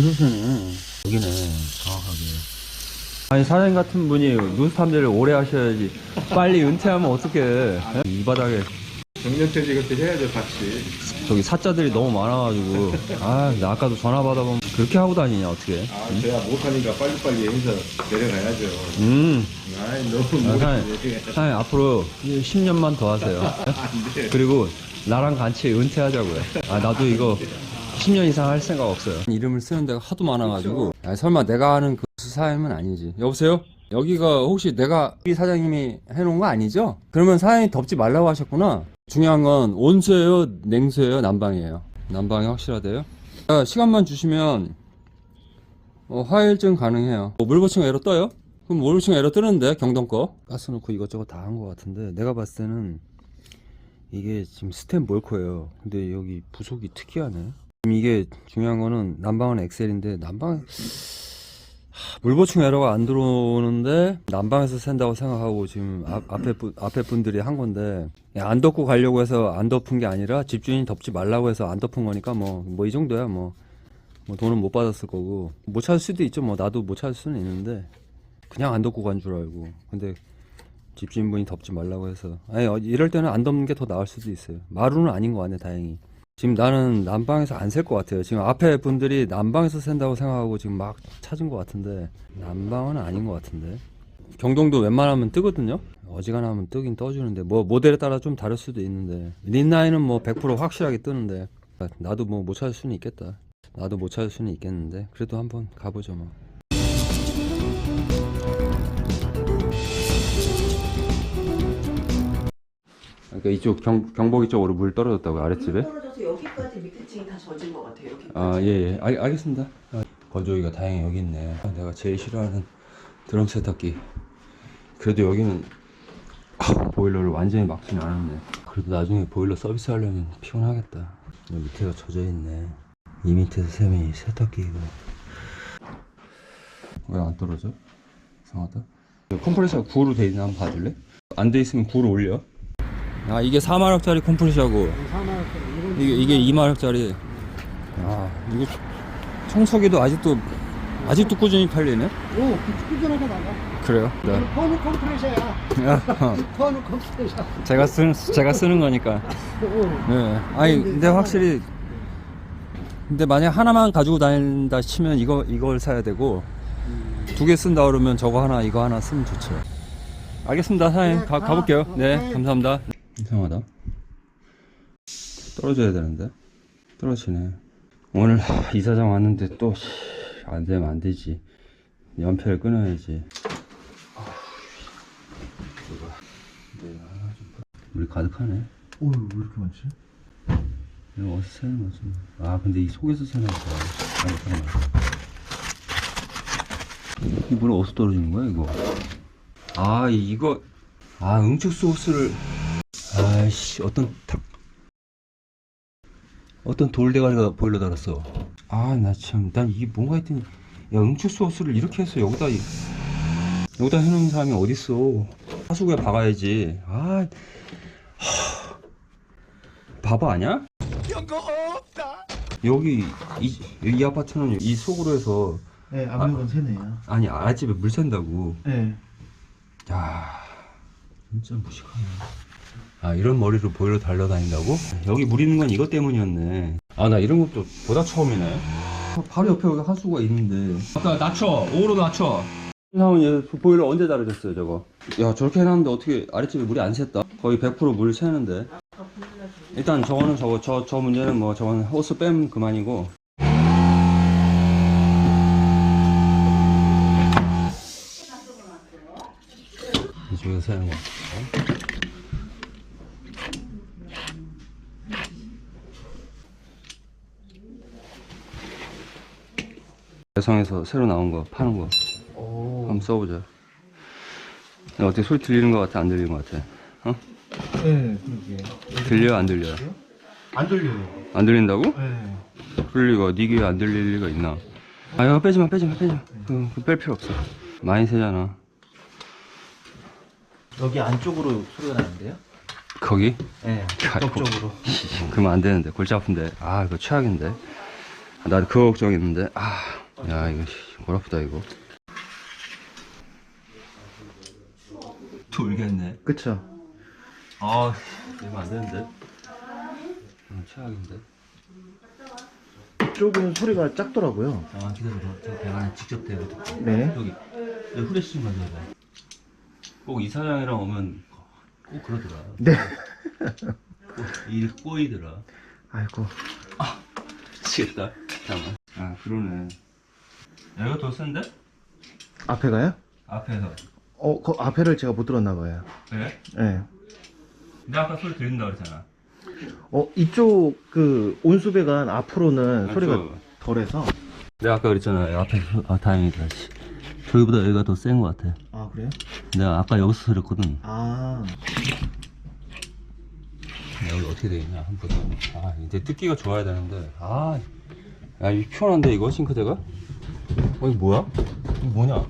쓰네. 여기네, 정확하게. 아니, 사장님 같은 분이 눈스탐들을 오래 하셔야지. 빨리 은퇴하면 어떡해. 이 바닥에 정년퇴직 그때 해야죠 같이 저기 사자들이 너무 많아가지고. 아, 나 아까도 전화 받아보면 그렇게 하고 다니냐, 어떻게. 아 제가 못하니까 빨리빨리 해서 내려가야죠 음. 아이 너무 아, 사장님, 못하네 사장님, 앞으로 10년만 더 하세요. 안돼 그리고 나랑 같이 은퇴하자고요. 아 나도 이거 10년 이상 할 생각 없어요. 이름을 쓰는 데가 하도 많아가지고. 아, 설마 내가 아는 그 사장님은 아니지. 여보세요? 여기가 혹시 내가 이 사장님이 해놓은 거 아니죠? 그러면 사장님 덥지 말라고 하셨구나. 중요한 건 온수예요, 냉수예요, 난방이에요. 난방이 확실하대요. 아, 시간만 주시면 어, 화일증 가능해요. 뭐 물보충 에러 떠요? 그럼 물보충 에러 뜨는데 경동 거? 가스 넣고 이것저것 다 한 것 같은데 내가 봤을 때는 이게 지금 스텐 몰코예요. 근데 여기 부속이 특이하네. 이게 중요한 거는 난방은 엑셀인데 난방 하, 물보충 에러가 안 들어오는데 난방에서 샌다고 생각하고 지금 앞, 앞에 분 앞에 분들이 한 건데 안 덮고 가려고 해서 안 덮은 게 아니라 집주인이 덮지 말라고 해서 안 덮은 거니까 뭐 뭐 이 정도야 뭐. 뭐 돈은 못 받았을 거고. 못 찾을 수도 있죠 뭐. 나도 못 찾을 수는 있는데 그냥 안 덮고 간 줄 알고. 근데 집주인분이 덮지 말라고 해서. 아니 어, 이럴 때는 안 덮는 게 더 나을 수도 있어요. 마루는 아닌 것 같네 다행히 지금 나는 난방에서 안 셀 것 같아요. 지금 앞에 분들이 난방에서 샌다고 생각하고 지금 막 찾은 것 같은데 난방은 아닌 것 같은데. 경동도 웬만하면 뜨거든요. 어지간하면 뜨긴 떠주는데 뭐 모델에 따라 좀 다를 수도 있는데 린나이는 뭐 100% 확실하게 뜨는데 나도 뭐 못 찾을 수는 있겠다. 나도 못 찾을 수는 있겠는데 그래도 한번 가보죠 뭐 그러니까 이쪽 경, 경보기 쪽으로 물 떨어졌다고 아랫집에? 떨어져서 여기까지 밑에 층이 다 젖은 것 같아요. 여기까지. 아, 예, 예. 알, 알겠습니다. 아, 건조기가 다행히 여기 있네. 아, 내가 제일 싫어하는 드럼 세탁기. 그래도 여기는 아, 보일러를 완전히 막지는 않았네. 그래도 나중에 보일러 서비스 하려면 피곤하겠다. 여기 밑에가 젖어 있네. 이 밑에서 샘이 세탁기가 왜안 떨어져? 이상하다. 컴프레서가 9로 돼 있나 한번 봐줄래? 안 돼 있으면 9로 올려. 아 이게 4만원짜리 컴프레셔고 이게 이게 2만원짜리. 아 이거 청소기도 아직도 아직도 꾸준히 팔리네. 오, 꾸준하게 나가. 그래요? 네. 퍼는 컴프레셔야. 퍼는 컴프레셔. 제가 쓰는 제가 쓰는 거니까. 오. 네. 아니 근데 확실히 근데 만약 하나만 가지고 다닌다 치면 이거 이걸 사야 되고 두 개 쓴다 그러면 저거 하나 이거 하나 쓰면 좋죠. 알겠습니다, 사장님. 네, 가, 가. 가볼게요. 네. 감사합니다. 이상하다. 떨어져야 되는데 떨어지네. 오늘 하, 이사장 왔는데 또 안 되면 안 되지. 연패를 끊어야지. 우리 가득하네. 오, 왜 이렇게 많지? 이거 어디서 새는 거지? 아, 근데 이 속에서 새는 거야. 아니, 잠깐만. 이물 어디서 떨어지는 거야, 이거? 아, 이- 이거. 아, 응축 소스를. 아이씨, 어떤 탁. 어떤 돌대가리가 보일러 달았어. 아, 나 참. 난 이게 뭔가 했더니. 야, 응축 소스를 이렇게 해서 여기다. 이- 여기다 해놓은 사람이 어딨어. 하수구에 박아야지. 아. 하. 바보 아니야? 여기 이, 이 아파트는 이 속으로 해서 네, 압력은 세네요. 아니 아랫집에 물 샌다고 네. 야 진짜 무식하네. 아 이런 머리로 보일러 달려다닌다고? 여기 물 있는 건 이것 때문이었네. 아 나 이런 것도 보다 처음이네. 바로 옆에 여기 하수구가 있는데. 아까 낮춰. 5로 낮춰. 나온 얘 보일러 언제 달아졌어요 저거? 야 저렇게 해놨는데 어떻게 아랫집에 물이 안 샜다? 거의 100%물 새는데. 일단 저거는 저거 저, 저 문제는 뭐 저거는 호스 빼면 그만이고 거 대성에서 새로 나온 거 파는 거 한번 써보자. 어떻게 소리 들리는 것 같아? 안 들리는 것 같아? 어? 네, 그러게. 들려 안 들려 안 들려요. 안 들린다고? 네. 그럴 리가. 네 귀에 안 들릴 리가 있나? 아 이거 빼지마 빼지마 빼지마. 그, 그뺄 필요 없어. 많이 새잖아 여기 안쪽으로 소리가 나는데요? 거기? 네. 아이고. 적적으로. 그러면 안 되는데 골치 아픈데 아 이거 최악인데 나 그거 걱정했는데 아, 야 이거 씨, 골 아프다 이거. 돌겠네. 그쵸. 아, 이러면 안 되는데. 음, 최악인데. 이쪽은 소리가 작더라고요. 아, 기다려봐. 저 배관에 직접 대거든. 네. 여기, 여기 후레쉬 좀 가져와봐. 꼭 이사장이랑 오면 꼭 그러더라. 네. 꼭일 꼬이더라. 아이고. 미치겠다. 잠깐만. 아, 그러네. 여기가 더 센데? 앞에가요? 앞에서. 어, 그 앞에를 제가 못 들었나 봐요. 그래? 네. 내가 아까 소리 들린다 그랬잖아. 어, 이쪽 그 온수배관 앞으로는 아, 소리가 저- 덜해서. 내가 아까 그랬잖아. 앞에, 소- 아, 다행이다. 씨. 저기보다 여기가 더 센 것 같아. 아, 그래요? 내가 아까 여기서 소리했거든. 아. 여기 어떻게 돼 있냐 한번 보자. 아 이제 뜯기가 좋아야 되는데 아, 야 이거 피곤한데 이거 싱크대가? 어 이거 뭐야? 이거 뭐냐?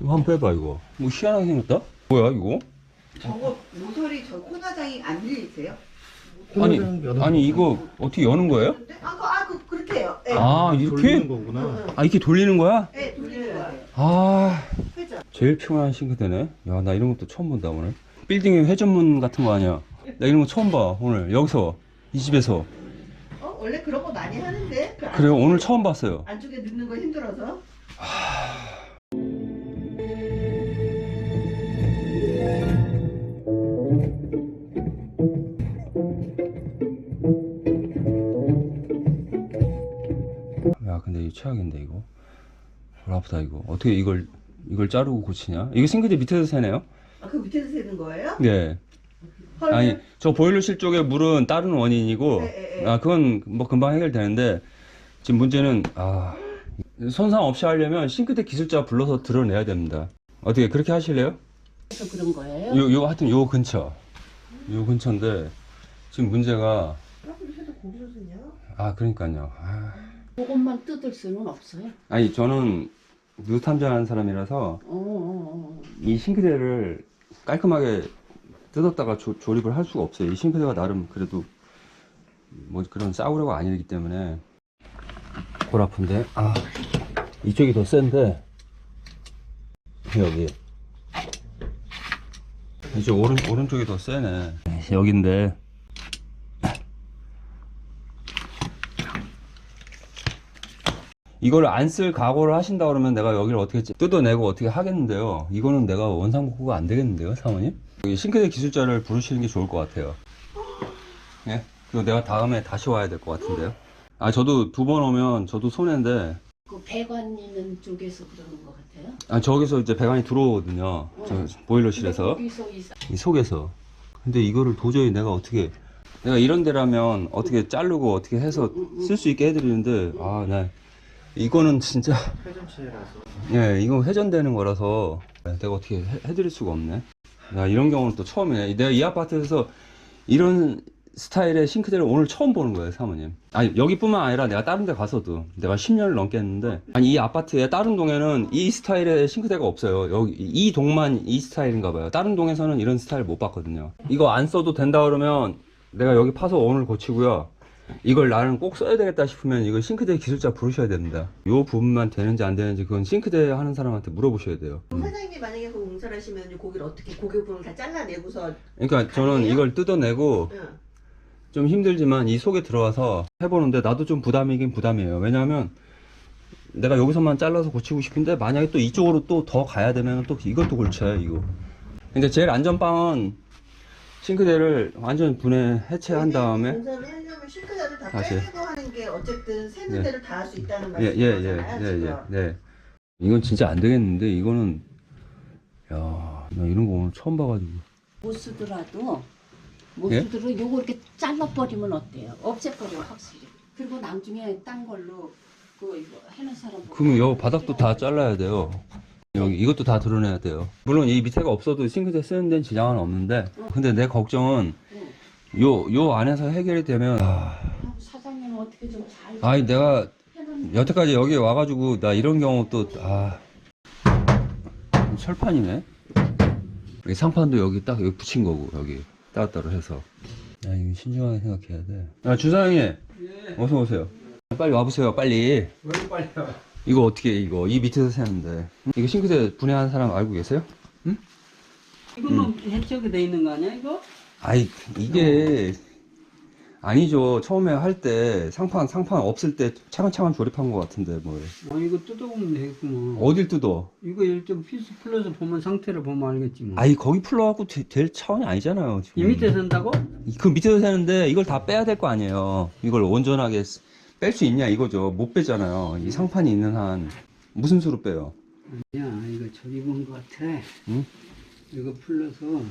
이거 한번 빼봐 이거. 뭐 희한하게 생겼다? 뭐야 이거? 저거 모서리 저 코나장이 안 들리세요? 아니 아니 이거 어떻게 여는 거예요? 아, 그, 아, 그, 그렇대요. 예. 아 이렇게? 돌리는 거구나. 아 이렇게 돌리는 거야? 예, 돌리는. 아 회전. 제일 피곤한 싱크대네. 야 나 이런 것도 처음 본다 오늘. 빌딩에 회전문 같은 거 아니야? 나 이런 거 처음 봐 오늘 여기서 이 집에서. 어, 원래 그런 거 많이 하는데. 그 안- 그래요 오늘 처음 봤어요. 안쪽에 넣는 거 힘들어서. 야 근데 이 최악인데 이거 골 아프다 이거 어떻게 이걸 이걸 자르고 고치냐 이거 싱크대 밑에서 새네요 아, 그 밑에서 세는 거예요? 네 헐. 아니 저 보일러실 쪽에 물은 다른 원인이고 네, 네, 네. 아 그건 뭐 금방 해결되는데 지금 문제는 아 손상 없이 하려면 싱크대 기술자 불러서 드러내야 됩니다 어떻게 그렇게 하실래요? 그래서 그런 거예요? 요, 요 하여튼 요 근처 요 근처인데 지금 문제가 아, 그러셔도 거기서 쓰냐? 아 그러니까요 아, 그것만 뜯을 수는 없어요. 아니 저는 누탐정하는 사람이라서 어, 어, 어. 이 싱크대를 깔끔하게 뜯었다가 조, 조립을 할 수가 없어요. 이 싱크대가 나름 그래도 뭐 그런 싸우려고 아니기 때문에 골 아픈데? 아 이쪽이 더 센데? 여기. 이쪽 오른 오른쪽이 더 세네. 여긴데 이걸 안 쓸 각오를 하신다 그러면 내가 여기를 어떻게 찌- 뜯어내고 어떻게 하겠는데요. 이거는 내가 원상복구가 안 되겠는데요, 사모님? 싱크대 기술자를 부르시는 게 좋을 것 같아요. 예? 그리고 내가 다음에 다시 와야 될 것 같은데요. 아, 저도 두 번 오면 저도 손해인데, 그 배관 있는 쪽에서 그러는 것 같아요. 아, 저기서 이제 배관이 들어오거든요. 저 보일러실에서. 근데 거기서 이사- 이 속에서. 근데 이거를 도저히 내가 어떻게, 내가 이런 데라면 어떻게 자르고 어떻게 해서 쓸 수 있게 해드리는데, 아, 나, 이거는 진짜. 회전체라서. 예, 이거 회전되는 거라서 내가 어떻게 해, 해드릴 수가 없네. 야, 이런 경우는 또 처음이네. 내가 이 아파트에서 이런 스타일의 싱크대를 오늘 처음 보는 거예요, 사모님. 아니, 여기뿐만 아니라 내가 다른 데 가서도 내가 10년을 넘게 했는데, 아니, 이 아파트에 다른 동에는 이 스타일의 싱크대가 없어요. 여기, 이 동만 이 스타일인가 봐요. 다른 동에서는 이런 스타일 못 봤거든요. 이거 안 써도 된다 그러면 내가 여기 파서 오늘 고치고요. 이걸 나는 꼭 써야 되겠다 싶으면 이거 싱크대 기술자 부르셔야 됩니다. 요 부분만 되는지 안 되는지 그건 싱크대 하는 사람한테 물어보셔야 돼요. 그럼 사장님이 만약에 그 공사를 하시면 고기를 어떻게 고기 부분을 다 잘라내고서 그러니까 저는 가능해요? 이걸 뜯어내고 응. 좀 힘들지만 이 속에 들어와서 해보는데 나도 좀 부담이긴 부담이에요. 왜냐하면 내가 여기서만 잘라서 고치고 싶은데 만약에 또 이쪽으로 또 더 가야 되면 또 이것도 골쳐요 이거. 근데 제일 안전빵은 싱크대를 완전 분해 해체한 다음에 하려면 싱크대를 다 다시. 빼고 하는 게 어쨌든 세는 네. 데를 다할 수 있다는 예, 예, 예, 말씀이잖아요. 예, 예, 지금. 네. 이건 진짜 안 되겠는데, 이거는, 야, 나 이런 거 오늘 처음 봐가지고. 못 쓰더라도 못 예? 쓰더라도 요거 이렇게 잘라버리면 어때요? 없애버려 확실히. 그리고 나중에 딴 걸로 그 이거 해놓은 사람 그러면 여 바닥도 다 잘라야 돼요. 여기, 이것도 다 드러내야 돼요. 물론 이 밑에가 없어도 싱크대 쓰는 데는 지장은 없는데, 근데 내 걱정은, 응. 요, 요 안에서 해결이 되면, 아, 아, 사장님은 어떻게 좀 잘 아니, 내가 여태까지 여기 와가지고, 나 이런 경우 또, 아, 철판이네? 여기 상판도 여기 딱 여기 붙인 거고, 여기. 따로따로 해서. 야, 이거 신중하게 생각해야 돼. 야, 주사장님! 어서 오세요. 빨리 와보세요 빨리 왜 빨리 와? 이거 어떻게 해, 이거 이 밑에서 세는데 이거 싱크대 분해하는 사람 알고 계세요? 이거만 해적이 돼 있는 거 아니야 이거? 아이 이게 아니죠 처음에 할 때 상판 상판 없을 때 차근차근 조립한 것 같은데 뭘 아 이거 뜯어보면 되겠구만. 어딜 뜯어 이거 일좀 피스 풀러서 보면 상태를 보면 알겠지 뭐. 아이 거기 풀러갖고 되- 될 차원이 아니잖아요 지금 이 밑에 산다고? 그 밑에서 세는데 이걸 다 빼야 될 거 아니에요 이걸 온전하게 뺄 수 있냐 이거죠 못 빼잖아요 이 상판이 있는 한 무슨 수로 빼요 야 이거 저기 본거 같아. 응? 이거 풀러서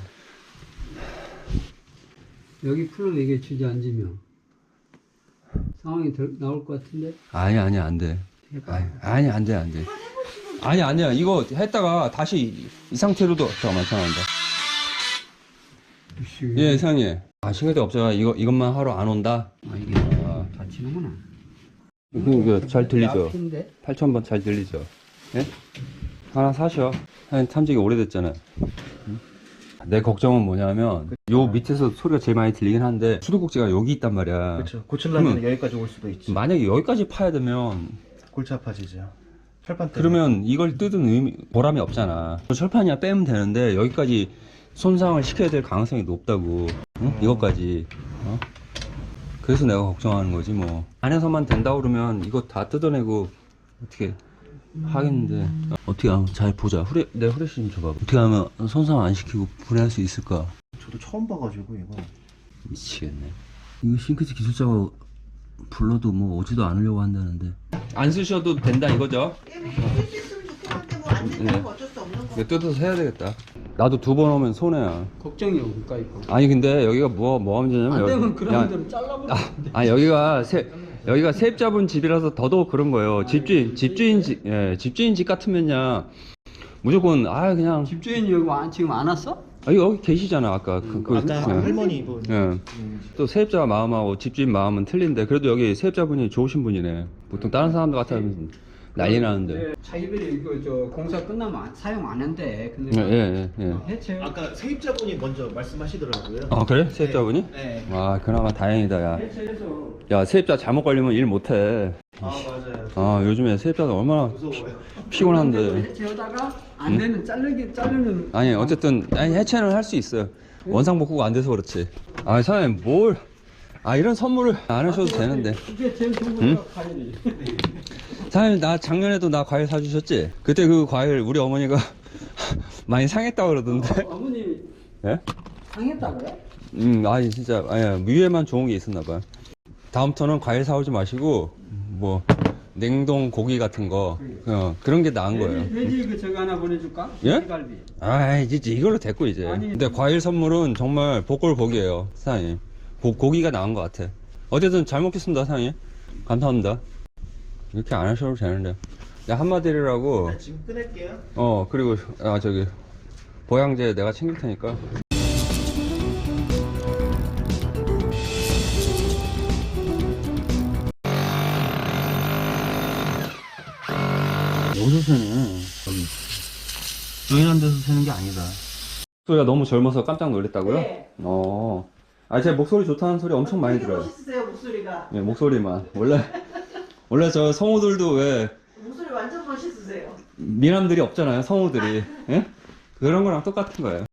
여기 풀면 이게 주저앉으면. 상황이 덜, 나올 것 같은데. 아니 아니 안돼. 아니 아니 안돼 안돼. 아니 아니야. 이거 했다가 다시 이, 이 상태로도 잠깐만 잠깐만 예 이상해. 아 싱크대 업자가 이거 이것만 하러 안 온다? 아 이게 다치는구나. 그잘 들리죠? 앞인데? 8,000번 잘 들리죠? 예? 하나 사셔. 한 탐지기 오래됐잖아요 응? 내 걱정은 뭐냐면 요 밑에서 소리가 제일 많이 들리긴 한데 수도꼭지가 여기 있단 말이야 그렇죠. 그러면- 여기까지 올 수도 있지. 만약에 여기까지 파야 되면 골치 아파지죠. 철판 때문에. 그러면 이걸 뜯은 의미 보람이 없잖아 철판이야 빼면 되는데 여기까지 손상을 시켜야 될 가능성이 높다고 응? 이것까지 어? 그래서 내가 걱정하는 거지 뭐 안에서만 된다 그러면 이거 다 뜯어내고 어떻게 하겠는데 어떻게 하면 잘 보자 후레 내 후레쉬 좀 줘봐 어떻게 하면 손상 안 시키고 분해할 수 있을까 저도 처음 봐가지고 이거. 미치겠네 이거 싱크대 기술자가 불러도 뭐 오지도 않으려고 한다는데 안 쓰셔도 된다 이거죠? 네. 거. 이거 뜯어서 해야 되겠다 나도 두 번 오면 손해야 걱정이요 거. 아니 근데 여기가 뭐 뭐가 문제냐면 안 되면 그런 야, 대로 잘라버려. 아 여기가 세 여기가 세입자분 집이라서 더더욱 그런 거예요 집주인 집주인 집 예, 집주인 집 같으면야 무조건 아 그냥 집주인이 여기 와, 지금 안 왔어? 아 여기 계시잖아 아까 그, 그 아까 예. 할머니 분. 예. 또 세입자 마음하고 집주인 마음은 틀린데 그래도 여기 세입자분이 좋으신 분이네 보통 다른 사람들 같으면 난리 나는데 네, 자기들이 이거 저 공사 끝나면 안- 사용 안 한대. 근데 예예예 예, 예. 해체. 아까 세입자분이 먼저 말씀하시더라고요. 아 그래 세입자분이 네. 아 그나마 다행이다 야 해체해서 야 세입자 잘못 걸리면 일 못해 아 맞아요. 아 요즘에 세입자가 얼마나 무서워요. 피곤한데 해체하다가 안 되면 자르기 자르는. 아니 어쨌든 아니 해체는 할 수 있어요 원상복구가 안 돼서 그렇지 아 사장님 뭘 아 이런 선물을 안 하셔도 되는데 이게 제일 좋은 과일이. 사장님 나 작년에도 나 과일 사주셨지 그때 그 과일 우리 어머니가 많이 상했다 그러던데 어, 어머니 예? 상했다고요? 음 아니 진짜 아니 위에만 좋은 게 있었나 봐요 다음부터는 과일 사오지 마시고 뭐 냉동 고기 같은 거 어, 그런 게 나은 거예요 돼지, 돼지 그 저거 하나 보내줄까? 예? 갈비. 아 이제 이걸로 됐고 이제 아니. 근데 과일 선물은 정말 복골복이에요 사장님 고, 고기가 나은 것 같아 어쨌든 잘 먹겠습니다 사장님 감사합니다 이렇게 안 하셔도 되는데 내가 한마디라고 지금 끊을게요. 어 그리고 아 저기 보양제 내가 챙길 테니까 여기서 새는 저기 조인한 데서 새는 게 아니다 소리가 너무 젊어서 깜짝 놀랐다고요? 네. 어. 아, 제 목소리 좋다는 소리 엄청 많이 되게 들어요. 멋있으세요 목소리가. 예, 목소리만. 원래, 원래 저 성우들도 왜 목소리 완전 멋있으세요. 미남들이 없잖아요, 성우들이. 예? 그런 거랑 똑같은 거예요.